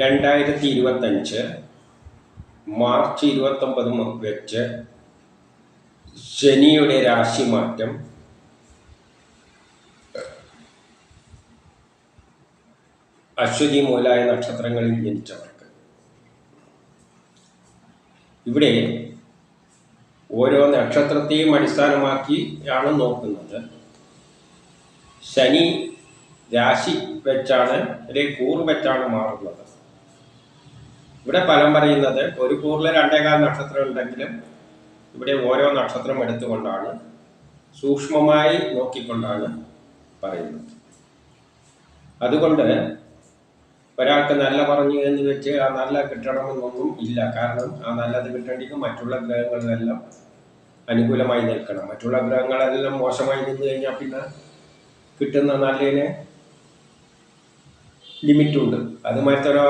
രണ്ടായിരത്തി ഇരുപത്തഞ്ച് മാർച്ച് ഇരുപത്തൊമ്പത് വെച്ച് ശനിയുടെ രാശിമാറ്റം അശ്വതി മൂലായ നക്ഷത്രങ്ങളിൽ ജനിച്ചവർക്ക്. ഇവിടെ ഓരോ നക്ഷത്രത്തെയും അടിസ്ഥാനമാക്കിയാണ് നോക്കുന്നത്. ശനി രാശി വെച്ചാണ് അല്ലെങ്കിൽ കൂറ് വെച്ചാണ് മാറുന്നത്. ഇവിടെ ഫലം പറയുന്നത് ഒരു കൂറിൽ രണ്ടേകാൽ നക്ഷത്രം ഉണ്ടെങ്കിലും ഇവിടെ ഓരോ നക്ഷത്രം എടുത്തുകൊണ്ടാണ് സൂക്ഷ്മമായി നോക്കിക്കൊണ്ടാണ് പറയുന്നത്. അതുകൊണ്ട് ഒരാൾക്ക് നല്ല പറഞ്ഞു എന്ന് വെച്ച് ആ നല്ല കിട്ടണമെന്നൊന്നും ഇല്ല. കാരണം ആ നല്ലത് കിട്ടേണ്ടെങ്കിൽ മറ്റുള്ള ഗ്രഹങ്ങളിലെല്ലാം അനുകൂലമായി നിൽക്കണം. മറ്റുള്ള ഗ്രഹങ്ങളെല്ലാം മോശമായി നിന്ന് കഴിഞ്ഞാൽ പിന്നെ കിട്ടുന്ന നല്ലതിന് ലിമിറ്റുണ്ട്. അത് മറ്റൊരു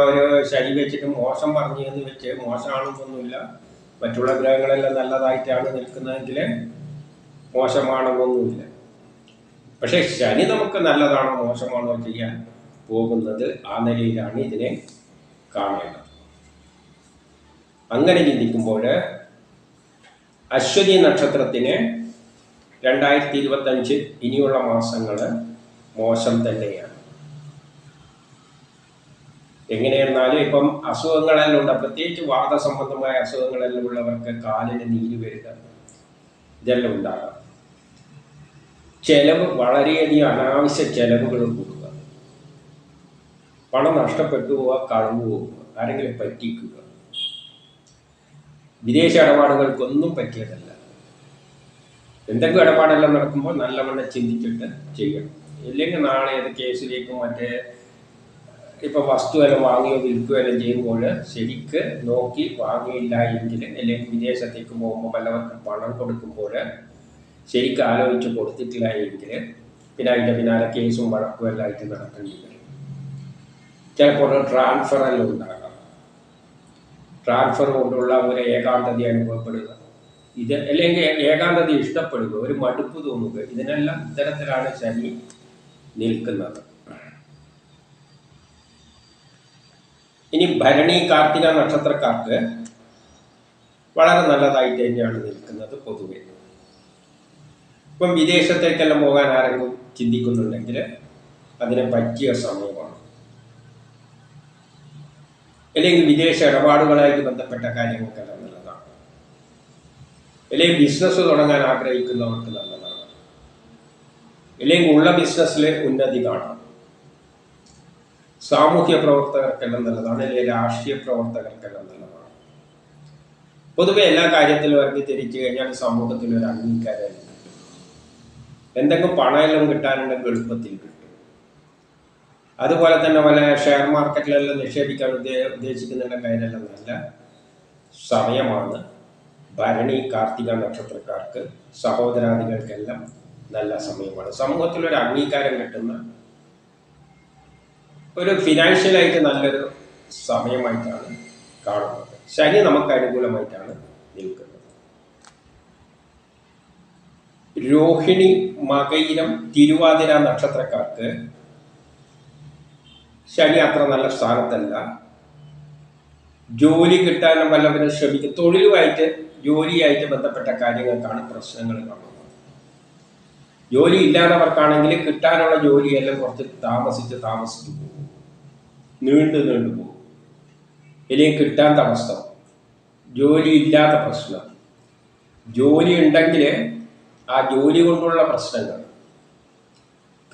ശരി വെച്ചിട്ട് മോശം പറഞ്ഞു എന്ന് വെച്ച് മോശമാണെന്നൊന്നുമില്ല മറ്റുള്ള ഗ്രഹങ്ങളെല്ലാം നല്ലതായിട്ടാണ് നിൽക്കുന്നതെങ്കിൽ മോശമാണെന്നൊന്നുമില്ല പക്ഷേ ശനി നമുക്ക് നല്ലതാണോ മോശമാണോ ചെയ്യാൻ പോകുന്നത് ആ നിലയിലാണ് ഇതിനെ കാണേണ്ടത്. അങ്ങനെ ചിന്തിക്കുമ്പോൾ അശ്വതി നക്ഷത്രത്തിന് രണ്ടായിരത്തി ഇരുപത്തഞ്ച് ഇനിയുള്ള മാസങ്ങൾ മോശം തന്നെയാണ്. എങ്ങനെയെന്നാലും ഇപ്പം അസുഖങ്ങളെല്ലാം ഉണ്ട്. പ്രത്യേകിച്ച് വാദസംബന്ധമായ അസുഖങ്ങളെല്ലാം ഉള്ളവർക്ക് കാലിന് നീര് വരിക ഇതെല്ലാം ഉണ്ടാകാം. ചെലവ് വളരെയധികം അനാവശ്യ ചെലവുകൾ കൂടുക. പണം നഷ്ടപ്പെട്ടു പോവുക കളവ് പോവുക ആരെങ്കിലും പറ്റിക്കുക. വിദേശ ഇടപാടുകൾക്കൊന്നും പറ്റിയതല്ല. എന്തൊക്കെ ഇടപാടെല്ലാം നടക്കുമ്പോൾ നല്ലവണ്ണം ചിന്തിച്ചിട്ട് ചെയ്യണം. ഇല്ലെങ്കിൽ നാളെ ഏത് കേസിലേക്കും മറ്റേ ഇപ്പൊ വസ്തു എല്ലാം വാങ്ങിയോ വിൽക്കുകയോ എല്ലാം ചെയ്യുമ്പോൾ ശരിക്ക് നോക്കി വാങ്ങിയില്ല എങ്കിൽ അല്ലെങ്കിൽ വിദേശത്തേക്ക് പോകുമ്പോൾ വല്ലവർക്കും പണം കൊടുക്കുമ്പോൾ ശരിക്ക് ആലോചിച്ച് കൊടുത്തിട്ടില്ല എങ്കിൽ പിന്നെ അതിന്റെ പിന്നാലെ കേസും വഴക്കും എല്ലാം ആയിട്ട് നടക്കേണ്ടി വരും. ചിലപ്പോൾ ട്രാൻസ്ഫർ എല്ലാം ഉണ്ടാകാം. ട്രാൻസ്ഫർ കൊണ്ടുള്ള ഒരു ഏകാന്തത അനുഭവപ്പെടുക. ഇത് അല്ലെങ്കിൽ ഏകാന്തത ഇഷ്ടപ്പെടുക ഒരു മടുപ്പ് തോന്നുക ഇതിനെല്ലാം ഇത്തരത്തിലാണ് ശനി നിൽക്കുന്നത്. ഇനി ഭരണി കാർത്തിക നക്ഷത്രക്കാർക്ക് വളരെ നല്ലതായിട്ട് തന്നെയാണ് നിൽക്കുന്നത് പൊതുവെ. ഇപ്പം വിദേശത്തേക്കെല്ലാം പോകാൻ ആരെങ്കിലും ചിന്തിക്കുന്നുണ്ടെങ്കിൽ അതിനെ പറ്റിയ സമയമാണ്. അല്ലെങ്കിൽ വിദേശ ഇടപാടുകളായിട്ട് ബന്ധപ്പെട്ട കാര്യങ്ങൾക്കെല്ലാം നല്ലതാണ്. അല്ലെങ്കിൽ ബിസിനസ് തുടങ്ങാൻ ആഗ്രഹിക്കുന്നവർക്ക് നല്ലതാണ്. അല്ലെങ്കിൽ ഉള്ള ബിസിനസ്സിൽ ഉന്നതി കാണാം. സാമൂഹ്യ പ്രവർത്തകർക്കെല്ലാം നല്ലതാണ് അല്ലെങ്കിൽ രാഷ്ട്രീയ പ്രവർത്തകർക്കെല്ലാം നല്ലതാണ്. പൊതുവെ എല്ലാ കാര്യത്തിലും ഇറങ്ങി തിരിച്ചു കഴിഞ്ഞാൽ സമൂഹത്തിൽ ഒരു അംഗീകാരം എന്തെങ്കിലും പണമെല്ലാം കിട്ടാനുണ്ടെങ്കിൽ എളുപ്പത്തിൽ കിട്ടും. അതുപോലെ തന്നെ പല ഷെയർ മാർക്കറ്റിലെല്ലാം നിക്ഷേപിക്കാൻ ഉദ്ദേ കാര്യമെല്ലാം നല്ല സമയമാണ്. ഭരണി കാർത്തിക നക്ഷത്രക്കാർക്ക് സഹോദരാദികൾക്കെല്ലാം നല്ല സമയമാണ്. സമൂഹത്തിൽ ഒരു അംഗീകാരം കിട്ടുന്ന ഒരു ഫിനാൻഷ്യലായിട്ട് നല്ലൊരു സമയമായിട്ടാണ് കാണുന്നത്. ശനി നമുക്ക് അനുകൂലമായിട്ടാണ് നിൽക്കുന്നത്. രോഹിണി മകയിരം തിരുവാതിര നക്ഷത്രക്കാർക്ക് ശനി അത്ര നല്ല സ്ഥാനത്തല്ല. ജോലി കിട്ടാനും വല്ലവരും ശ്രമിക്കും. തൊഴിലുമായിട്ട് ജോലിയായിട്ട് ബന്ധപ്പെട്ട കാര്യങ്ങൾക്കാണ് പ്രശ്നങ്ങൾ കാണുന്നത് ജോലി ഇല്ലാത്തവർക്കാണെങ്കിൽ കിട്ടാനുള്ള ജോലിയെല്ലാം കുറച്ച് താമസിച്ച് താമസിച്ച് പോകും. നീണ്ടു നീണ്ടു പോകും. ഇല്ലെങ്കിൽ കിട്ടാൻ തടസ്സം. ജോലി ഇല്ലാത്ത പ്രശ്നം. ജോലി ഉണ്ടെങ്കിൽ ആ ജോലി കൊണ്ടുള്ള പ്രശ്നങ്ങൾ.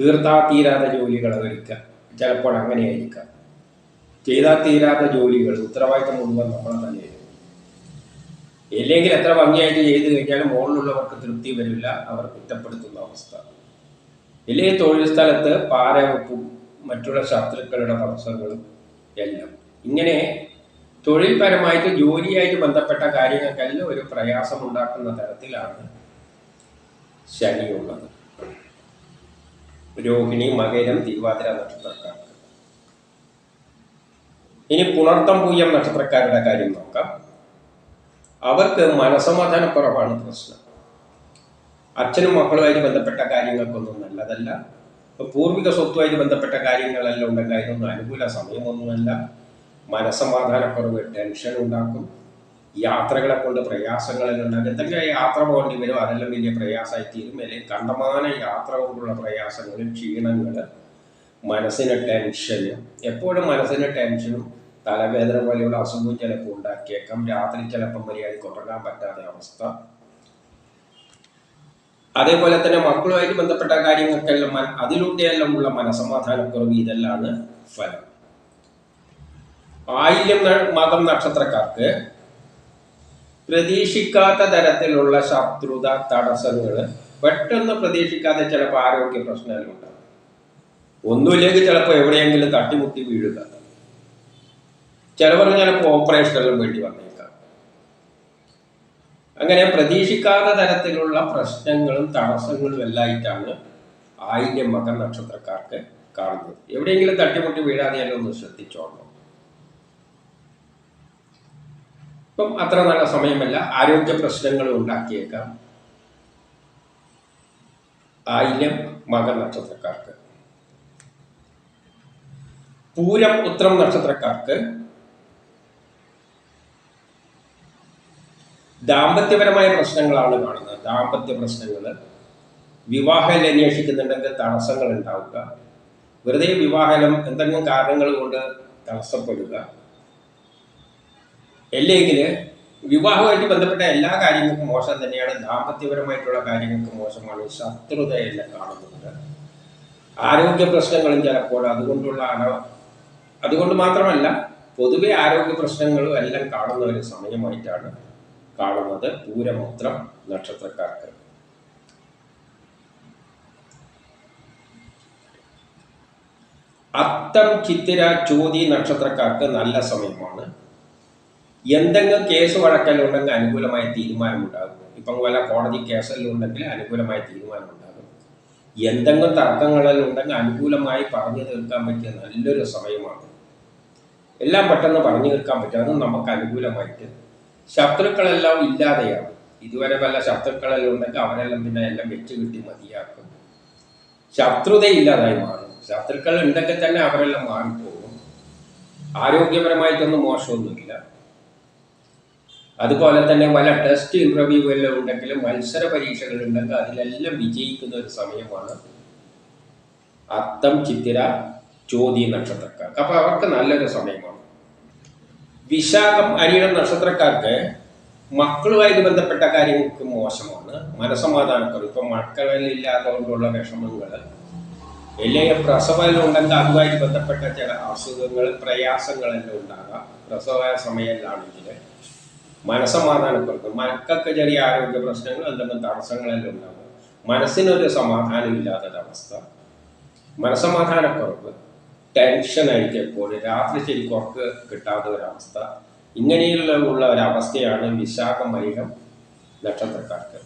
തീർത്താ തീരാത്ത ജോലികൾ ഒരുക്കുക ചിലപ്പോൾ അങ്ങനെയായിരിക്കാം. ചെയ്താൽ തീരാത്ത ജോലികൾ ഉത്തരവാദിത്തം മുഴുവൻ നമ്മൾ തന്നെ ഇല്ലെങ്കിൽ എത്ര ഭംഗിയായിട്ട് ചെയ്തു കഴിഞ്ഞാലും മുകളിലുള്ളവർക്ക് തൃപ്തി വരില്ല അവർ കുറ്റപ്പെടുത്തുന്ന അവസ്ഥ. ഇല്ലെങ്കിൽ തൊഴിൽ സ്ഥലത്ത് പാരവെപ്പും മറ്റുള്ള ശത്രുക്കളുടെ തടസ്സങ്ങളും എല്ലാം. ഇങ്ങനെ തൊഴിൽപരമായിട്ട് ജോലിയായിട്ട് ബന്ധപ്പെട്ട കാര്യങ്ങൾക്കെല്ലാം ഒരു പ്രയാസം ഉണ്ടാക്കുന്ന തരത്തിലാണ് ശനിയുള്ളത്. രോഹിണി മകരം തിരുവാതിര നക്ഷത്രക്കാർക്ക്. ഇനി പുണർത്തം പൂയം നക്ഷത്രക്കാരുടെ കാര്യം നോക്കാം. അവർക്ക് മനസമാധാനക്കുറവാണ് പ്രശ്നം. അച്ഛനും മക്കളുമായിട്ട് ബന്ധപ്പെട്ട കാര്യങ്ങൾക്കൊന്നും നല്ലതല്ല. പൂർവിക സ്വത്തുമായിട്ട് ബന്ധപ്പെട്ട കാര്യങ്ങളെല്ലാം ഉണ്ടെങ്കിൽ അതിനൊന്നും അനുകൂല സമയമൊന്നുമല്ല. മനസ്സമാധാനക്കുറവ് ടെൻഷൻ ഉണ്ടാക്കും. യാത്രകളെ കൊണ്ട് പ്രയാസങ്ങളെല്ലാം ഉണ്ടാക്കും. എന്തെങ്കിലും യാത്ര പോകേണ്ടി വരും അതെല്ലാം വലിയ പ്രയാസമായി തീരും. അല്ലെങ്കിൽ കണ്ടമാന യാത്ര കൊണ്ടുള്ള പ്രയാസങ്ങൾ ക്ഷീണങ്ങൾ മനസ്സിന് ടെൻഷന് എപ്പോഴും മനസ്സിന് ടെൻഷനും തലവേദന പോലെയുള്ള അസുഖവും ചിലപ്പോൾ ഉണ്ടാക്കിയേക്കാം. രാത്രി ചിലപ്പം മര്യാദയ്ക്ക് ഉറങ്ങാൻ പറ്റാത്ത അവസ്ഥ. അതേപോലെ തന്നെ മക്കളുമായിട്ട് ബന്ധപ്പെട്ട കാര്യങ്ങൾക്കെല്ലാം അതിലൂടെയെല്ലാം ഉള്ള മനസമാധാനക്കുറവ് ഇതെല്ലാം ഫലം. ആയില്യം മകം നക്ഷത്രക്കാർക്ക് പ്രതീക്ഷിക്കാത്ത തരത്തിലുള്ള ശത്രുത തടസ്സങ്ങൾ പെട്ടെന്ന് പ്രതീക്ഷിക്കാതെ ചിലപ്പോൾ ആരോഗ്യ പ്രശ്നങ്ങളും ഉണ്ടാകും. ഒന്നുമില്ലെങ്കിൽ ചിലപ്പോൾ എവിടെയെങ്കിലും തട്ടിമുട്ടി വീഴുക. ചിലവർ ചിലപ്പോൾ ഓപ്പറേഷനെല്ലാം വേണ്ടി വന്നേക്കാം. അങ്ങനെ പ്രതീക്ഷിക്കാത്ത തരത്തിലുള്ള പ്രശ്നങ്ങളും തടസ്സങ്ങളും എല്ലായിട്ടാണ് ആയില്യം മകൻ നക്ഷത്രക്കാർക്ക് കാണുന്നത്. എവിടെയെങ്കിലും തട്ടിമുട്ടി വീഴാതെയല്ലോ ഒന്ന് ശ്രദ്ധിച്ചോളണം. ഇപ്പം അത്ര നല്ല സമയമല്ല. ആരോഗ്യ പ്രശ്നങ്ങൾ ഉണ്ടാക്കിയേക്കാം. ആയില്യം മകൻ നക്ഷത്രക്കാർക്ക്. പൂരം ഉത്രം നക്ഷത്രക്കാർക്ക് ദാമ്പത്യപരമായ പ്രശ്നങ്ങളാണ് കാണുന്നത്. ദാമ്പത്യ പ്രശ്നങ്ങൾ വിവാഹം അന്വേഷിക്കുന്നുണ്ടെങ്കിൽ തടസ്സങ്ങൾ ഉണ്ടാവുക. വെറുതെ വിവാഹം എന്തെങ്കിലും കാരണങ്ങൾ കൊണ്ട് തടസ്സപ്പെടുക. അല്ലെങ്കിൽ വിവാഹമായിട്ട് ബന്ധപ്പെട്ട എല്ലാ കാര്യങ്ങൾക്കും മോശം തന്നെയാണ്. ദാമ്പത്യപരമായിട്ടുള്ള കാര്യങ്ങൾക്ക് മോശമാണ്. ശത്രുതയെല്ലാം കാണുന്നുണ്ട് ആരോഗ്യ പ്രശ്നങ്ങളും ചിലപ്പോൾ അതുകൊണ്ടുള്ള അതുകൊണ്ട് മാത്രമല്ല പൊതുവെ ആരോഗ്യ പ്രശ്നങ്ങളും എല്ലാം കാണുന്ന ഒരു സമയമായിട്ടാണ് കാണുന്നത് പൂരമൂത്രം നക്ഷത്രക്കാർക്ക്. അത്തം ചിത്തിര ചോതി നക്ഷത്രക്കാർക്ക് നല്ല സമയമാണ്. എന്തെങ്കിലും കേസ് വഴക്കലുണ്ടെങ്കിൽ അനുകൂലമായ തീരുമാനമുണ്ടാകും. ഇപ്പം വല്ല കോടതി കേസെല്ലാം ഉണ്ടെങ്കിൽ അനുകൂലമായ തീരുമാനമുണ്ടാകും. എന്തെങ്കിലും തർക്കങ്ങളെല്ലാം ഉണ്ടെങ്കിൽ അനുകൂലമായി പറഞ്ഞു തീർക്കാൻ പറ്റിയ നല്ലൊരു സമയമാണ്. എല്ലാം പെട്ടെന്ന് പറഞ്ഞു തീർക്കാൻ പറ്റും. അത് നമുക്ക് അനുകൂലമായിട്ട് ശത്രുക്കളെല്ലാം ഇല്ലാതെയാകും. ഇതുവരെ പല ശത്രുക്കളെല്ലാം ഉണ്ടെങ്കിൽ അവരെല്ലാം പിന്നെ എല്ലാം വെച്ചു കിട്ടി മതിയാക്കും. ശത്രുത ഇല്ലാതായി മാറും. ശത്രുക്കൾ ഉണ്ടെങ്കിൽ തന്നെ അവരെല്ലാം മാറിപ്പോകും. ആരോഗ്യപരമായിട്ടൊന്നും മോശമൊന്നുമില്ല. അതുപോലെ തന്നെ പല ടെസ്റ്റ് ഇന്റർവ്യൂ എല്ലാം ഉണ്ടെങ്കിലും മത്സര പരീക്ഷകൾ ഉണ്ടെങ്കിൽ അതിലെല്ലാം വിജയിക്കുന്ന ഒരു സമയമാണ് അത്തം ചിത്തിര ചോതി നക്ഷത്രക്കാർക്ക്. അപ്പൊ അവർക്ക് നല്ലൊരു സമയമാണ്. വിശാഖം അരിയുടെ നക്ഷത്രക്കാർക്ക് മക്കളുമായിട്ട് ബന്ധപ്പെട്ട കാര്യങ്ങൾക്ക് മോശമാണ്. മനസമാധാനക്കുറവ് ഇപ്പം മക്കളില്ലാത്തതുകൊണ്ടുള്ള വിഷമങ്ങൾ അല്ലെങ്കിൽ പ്രസവം ഉണ്ടെങ്കിൽ അതുമായിട്ട് ബന്ധപ്പെട്ട ചില അസുഖങ്ങൾ പ്രയാസങ്ങളെല്ലാം ഉണ്ടാകാം. പ്രസവ സമയത്താണെങ്കിൽ മനസമാധാനക്കുറവ് മക്കൾക്ക് ചെറിയ ആരോഗ്യ പ്രശ്നങ്ങൾ എന്തെങ്കിലും തടസ്സങ്ങളെല്ലാം ഉണ്ടാകും. മനസ്സിനൊരു സമാധാനം ഇല്ലാത്തൊരവസ്ഥ മനസമാധാനക്കുറവ്. ടെൻഷനായിരിക്കും. എപ്പോഴും രാത്രി ശരിക്കും ഉറക്ക് കിട്ടാത്ത ഒരവസ്ഥ. ഇങ്ങനെയുള്ള ഉള്ള ഒരവസ്ഥയാണ് വിശാഖ മരികം നക്ഷത്രക്കാർക്ക്.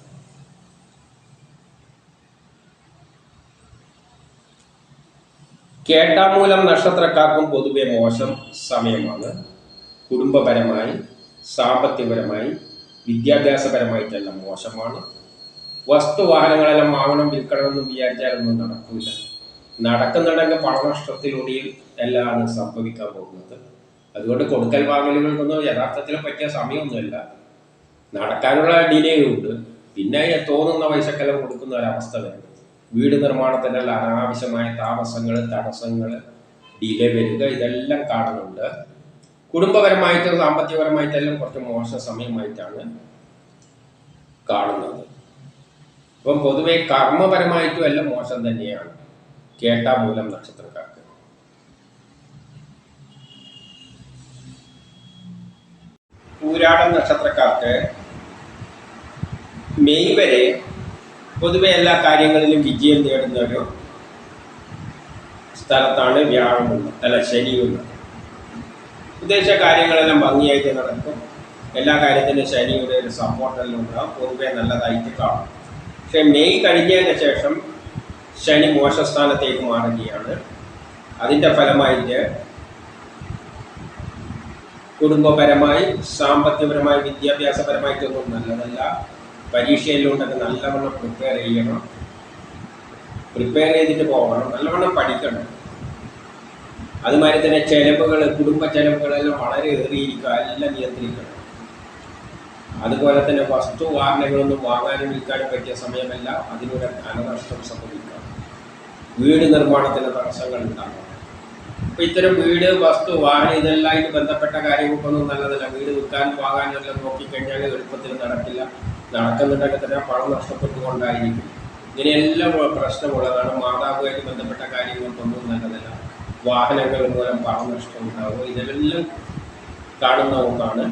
കേട്ടാമൂലം നക്ഷത്രക്കാർക്കും പൊതുവെ മോശം സമയമാണ്. കുടുംബപരമായി സാമ്പത്തികപരമായി വിദ്യാഭ്യാസപരമായിട്ടെല്ലാം മോശമാണ്. വസ്തുവാഹനങ്ങളെല്ലാം വാങ്ങണം വിൽക്കണമെന്നും വിചാരിച്ചാലൊന്നും നടക്കില്ല നടക്കുന്നുണ്ടെങ്കിൽ പണനഷ്ടത്തിലൂടെയും എല്ലാമാണ് സംഭവിക്കാൻ പോകുന്നത്. അതുകൊണ്ട് കൊടുക്കൽ വാങ്ങലുകൾക്കൊന്നും യഥാർത്ഥത്തിൽ പറ്റിയ സമയമൊന്നുമില്ല. നടക്കാനുള്ള ഡിലേ ഉണ്ട്. പിന്നെ തോന്നുന്ന പൈസക്കെല്ലാം കൊടുക്കുന്ന ഒരവസ്ഥ വരുന്നത് വീട് നിർമ്മാണത്തിനുള്ള അനാവശ്യമായ താമസങ്ങൾ തടസ്സങ്ങൾ ഡിലേ വരിക ഇതെല്ലാം കാണുന്നുണ്ട്. കുടുംബപരമായിട്ടും സാമ്പത്തികപരമായിട്ടെല്ലാം കുറച്ച് മോശം സമയമായിട്ടാണ് കാണുന്നത്. അപ്പം പൊതുവെ കർമ്മപരമായിട്ടും എല്ലാം മോശം തന്നെയാണ്. കേട്ടാമൂലം നക്ഷത്രക്കാർക്ക്. പൂരാടം നക്ഷത്രക്കാർക്ക് മെയ് വരെ പൊതുവെ എല്ലാ കാര്യങ്ങളിലും വിജയം നേടുന്ന ഒരു സ്ഥലത്താണ് വ്യാഴമുള്ളത് അല്ല ശനിയുള്ളത് ഉദ്ദേശ കാര്യങ്ങളെല്ലാം ഭംഗിയായിട്ട് നടക്കും. എല്ലാ കാര്യത്തിനും ശനിയുടെ ഒരു സപ്പോർട്ടെല്ലാം ഉണ്ടാകും പൊതുവെ നല്ലതായിട്ട് കാണും. പക്ഷെ മെയ് കഴിഞ്ഞതിന് ശേഷം ശനി മോശസ്ഥാനത്തേക്ക് മാറുകയാണ്. അതിന്റെ ഫലമായിട്ട് കുടുംബപരമായി സാമ്പത്തികപരമായി വിദ്യാഭ്യാസപരമായിട്ടൊന്നും നല്ലതല്ല. പരീക്ഷയിലുണ്ടെങ്കിൽ നല്ലവണ്ണം പ്രിപ്പയർ ചെയ്യണം. പ്രിപ്പയർ ചെയ്തിട്ട് പോകണം. നല്ലവണ്ണം പഠിക്കണം. അതുമാതിരി തന്നെ ചെലവുകൾ കുടുംബ ചെലവുകളെല്ലാം വളരെ ഏറിയിരിക്കുക. എല്ലാം നിയന്ത്രിക്കണം. അതുപോലെ തന്നെ വസ്തു വാഹനങ്ങളൊന്നും വാങ്ങാനും വിൽക്കാനും പറ്റിയ സമയമല്ല. അതിലൂടെ ധനനഷ്ടം സംഭവിക്കാം. വീട് നിർമ്മാണത്തിന് തടസ്സങ്ങൾ ഉണ്ടാകും അപ്പോൾ ഇത്തരം വീട് വസ്തു വാഹനം ഇതെല്ലാമായിട്ട് ബന്ധപ്പെട്ട കാര്യങ്ങൾക്കൊന്നും നല്ലതല്ല. വീട് വിൽക്കാൻ വാങ്ങാനെല്ലാം നോക്കിക്കഴിഞ്ഞാൽ എളുപ്പത്തിൽ നടക്കില്ല. നടക്കുന്നുണ്ടെങ്കിൽ തന്നെ പണം നഷ്ടപ്പെട്ടുകൊണ്ടായിരിക്കും. ഇങ്ങനെയെല്ലാം പ്രശ്നമുള്ളതാണ് മാതാവുമായിട്ട് ബന്ധപ്പെട്ട കാര്യങ്ങൾക്കൊന്നും നല്ലതല്ല. വാഹനങ്ങൾ മൂലം പണം നഷ്ടം ഉണ്ടാകും ഇതെല്ലാം കാണുന്ന ഒന്നാണ്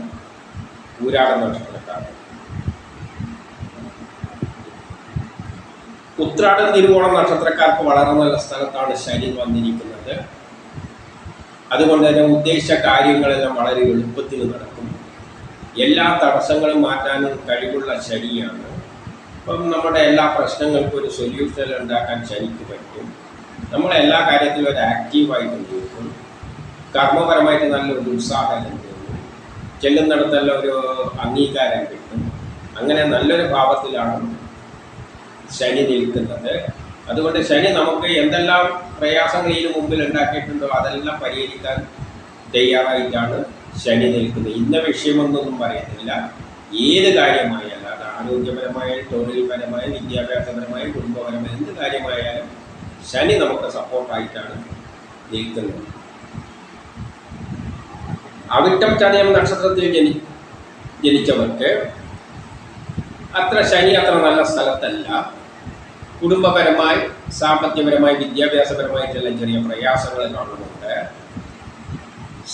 ഊരാട നക്ഷത്രക്കാരൻ ഉത്രാടം തിരുവോണം നക്ഷത്രക്കാർക്ക് വളരെ നല്ല സ്ഥലത്താണ് ശനി വന്നിരിക്കുന്നത്. അതുകൊണ്ട് തന്നെ ഉദ്ദേശിച്ച കാര്യങ്ങളെല്ലാം വളരെ എളുപ്പത്തിൽ നടക്കും. എല്ലാ തടസ്സങ്ങളും മാറ്റാനും കഴിവുള്ള ശനിയാണ്. അപ്പം നമ്മുടെ എല്ലാ പ്രശ്നങ്ങൾക്കും ഒരു സൊല്യൂഷൻ ഉണ്ടാക്കാൻ ശനിക്ക് പറ്റും. നമ്മൾ എല്ലാ കാര്യത്തിലും ഒരു ആക്റ്റീവായിട്ട് നിൽക്കും. കർമ്മപരമായിട്ട് നല്ലൊരു ഉത്സാഹം തോന്നും. ചെല്ലുന്നിടത്തെല്ലാം ഒരു അംഗീകാരം കിട്ടും. അങ്ങനെ നല്ലൊരു ഭാവത്തിലാണ് ശനി നിൽക്കുന്നത്. അതുകൊണ്ട് ശനി നമുക്ക് എന്തെല്ലാം പ്രയാസങ്ങൾ ഇതിന് മുമ്പിൽ ഉണ്ടാക്കിയിട്ടുണ്ടോ അതെല്ലാം പരിഹരിക്കാൻ തയ്യാറായിട്ടാണ് ശനി നിൽക്കുന്നത്. ഇന്ന വിഷയമൊന്നും പറയുന്നില്ല ഏത് കാര്യമായാലും അത് ആരോഗ്യപരമായ തൊഴിൽപരമായ വിദ്യാഭ്യാസപരമായ കുടുംബപരമായ എന്ത് കാര്യമായാലും ശനി നമുക്ക് സപ്പോർട്ടായിട്ടാണ് നിൽക്കുന്നത്. അവിട്ടം ചതയം നക്ഷത്രത്തിൽ ജനി ജനിച്ചവർക്ക് അത്ര ശനി അത്ര നല്ല സ്ഥലത്തല്ല. കുടുംബപരമായി സാമ്പത്തികപരമായി വിദ്യാഭ്യാസപരമായിട്ടുള്ള ചെറിയ പ്രയാസങ്ങൾ കാണുന്നുണ്ട്.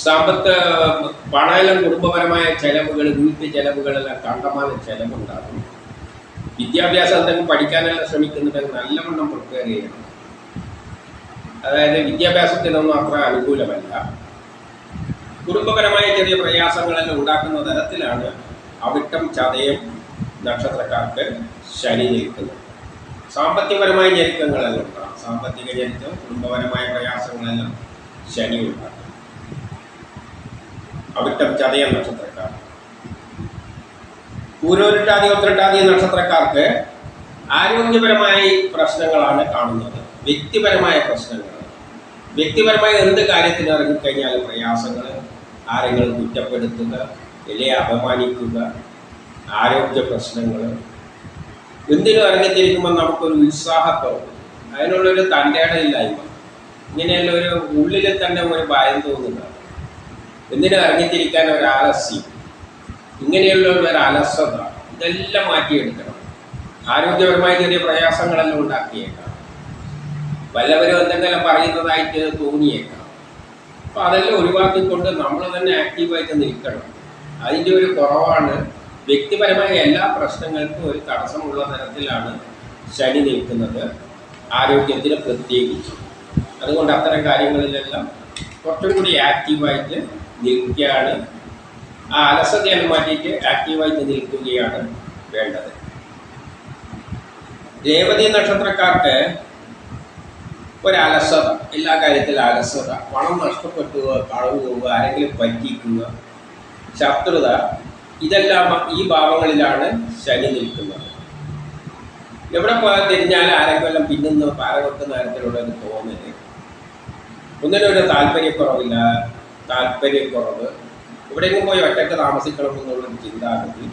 സമ്പത്ത് പണമെല്ലാം കുടുംബപരമായ ചെലവുകൾ വീട്ടു ചെലവുകളെല്ലാം കണ്ടമാന ചെലവുണ്ടാകും. വിദ്യാഭ്യാസം എന്തെങ്കിലും പഠിക്കാനെല്ലാം ശ്രമിക്കുന്നുണ്ടെങ്കിൽ നല്ലവണ്ണം പ്രിപ്പയർ ചെയ്യണം. അതായത് വിദ്യാഭ്യാസത്തിനൊന്നും അത്ര അനുകൂലമല്ല. കുടുംബപരമായ ചെറിയ പ്രയാസങ്ങളെല്ലാം ഉണ്ടാക്കുന്ന തരത്തിലാണ് അവിട്ടം ചതയം നക്ഷത്രക്കാർക്ക് ശനി നിൽക്കുന്നത് സാമ്പത്തികപരമായ ഞെരുക്കങ്ങളെല്ലാം ഉണ്ടാകും. സാമ്പത്തിക ഞെരുക്കം കുടുംബപരമായ പ്രയാസങ്ങളെല്ലാം ശനി ഉണ്ടാക്കും. അവിട്ടം ചതയം നക്ഷത്രക്കാർ. പൂരോരുട്ടാതി ഉത്രട്ടാതി നക്ഷത്രക്കാർക്ക് ആരോഗ്യപരമായ പ്രശ്നങ്ങളാണ് കാണുന്നത്. വ്യക്തിപരമായ പ്രശ്നങ്ങൾ വ്യക്തിപരമായ എന്ത് കാര്യത്തിന് ഇറങ്ങിക്കഴിഞ്ഞാൽ പ്രയാസങ്ങൾ ആരെങ്കിലും കുറ്റപ്പെടുത്തുക ഇല്ലേ അപമാനിക്കുക ആരോഗ്യ പ്രശ്നങ്ങൾ എന്തിനും അറിഞ്ഞിരിക്കുമ്പോൾ നമുക്കൊരു ഉത്സാഹത്തോ അതിനുള്ളൊരു തന്റെടയില്ലായ്മ ഇങ്ങനെയുള്ള ഒരു ഉള്ളിൽ തന്നെ ഒരു ഭയം തോന്നുക എന്തിനും അറിഞ്ഞിരിക്കാൻ ഒരു ആലസ്യം ഇങ്ങനെയുള്ള ഒരു അലസത ഇതെല്ലാം മാറ്റിയെടുക്കണം. ആരോഗ്യപരമായ ചെറിയ പ്രയാസങ്ങളെല്ലാം ഉണ്ടാക്കിയേക്കാം. വല്ലവരും എന്തെങ്കിലും പറയുന്നതായിട്ട് തോന്നിയേക്കാം. അപ്പം അതെല്ലാം ഒഴിവാക്കിക്കൊണ്ട് നമ്മൾ തന്നെ ആക്റ്റീവായിട്ട് നിൽക്കണം. അതിന്റെ ഒരു കുറവാണ് വ്യക്തിപരമായ എല്ലാ പ്രശ്നങ്ങൾക്കും ഒരു തടസ്സമുള്ള തരത്തിലാണ് ശനി നിൽക്കുന്നത്. ആരോഗ്യത്തിന് പ്രത്യേകിച്ച്. അതുകൊണ്ട് അത്തരം കാര്യങ്ങളിലെല്ലാം കുറച്ചും കൂടി ആക്റ്റീവായിട്ട് നിൽക്കുകയാണ്. ആ അലസതയാണ് മാറ്റിയിട്ട് ആക്റ്റീവായിട്ട് നിൽക്കുകയാണ് വേണ്ടത്. രേവതി നക്ഷത്രക്കാർക്ക് ഒരു അലസത എല്ലാ കാര്യത്തിലും അലസത പണം നഷ്ടപ്പെട്ടു കളവ് പോവുക ആരെങ്കിലും പറ്റിക്കുക ശത്രുത ഇതെല്ലാം ഈ ഭാവങ്ങളിലാണ് ശനി നിൽക്കുന്നത്. എവിടെ പോയാൽ തിരിഞ്ഞാൽ ആരെങ്കിലും പിന്നുന്ന തരത്തിലുള്ള ഒരു തോന്നൽ ഒന്നിനൊരു താല്പര്യക്കുറവില്ല താല്പര്യക്കുറവ്. എവിടെയെങ്കിലും പോയി ഒറ്റയ്ക്ക് താമസിക്കണമെന്നുള്ളൊരു ചിന്താഗതി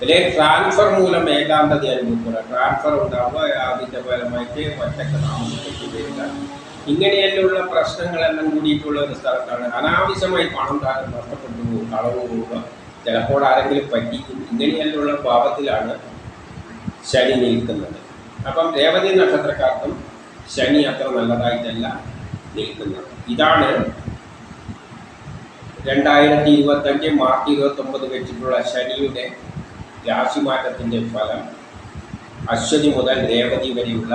അല്ലെങ്കിൽ ട്രാൻസ്ഫർ മൂലം ഏകാന്തത അനുഭവപ്പെടുക ട്രാൻസ്ഫർ ഉണ്ടാവുക അതിന്റെ ഫലമായിട്ട് ഒറ്റയ്ക്ക് താമസിക്കേണ്ടി വരിക ഇങ്ങനെയെല്ലാം പ്രശ്നങ്ങളെല്ലാം കൂടിയിട്ടുള്ള ഒരു സ്ഥലത്താണ്. അനാവശ്യമായി പണം നഷ്ടപ്പെട്ടു പോകും കളവ് പോവുക ചിലപ്പോൾ ആരെങ്കിലും പറ്റിക്കും. ഇങ്ങനെയെല്ലാം ഭാവത്തിലാണ് ശനി നിൽക്കുന്നത്. അപ്പം രേവതി നക്ഷത്രക്കാർക്കും ശനി അത്ര നല്ലതായിട്ടല്ല നിൽക്കുന്നത്. ഇതാണ് രണ്ടായിരത്തി ഇരുപത്തഞ്ച് മാർച്ച് ഇരുപത്തൊമ്പത് വെച്ചിട്ടുള്ള ശനിയുടെ രാശിമാറ്റത്തിന്റെ ഫലം അശ്വതി മുതൽ രേവതി വരെയുള്ള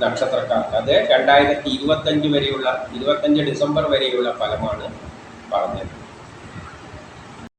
നക്ഷത്രക്കാർക്ക്. അത് രണ്ടായിരത്തി ഇരുപത്തഞ്ച് വരെയുള്ള ഇരുപത്തഞ്ച് ഡിസംബർ വരെയുള്ള ഫലമാണ് പറഞ്ഞത്.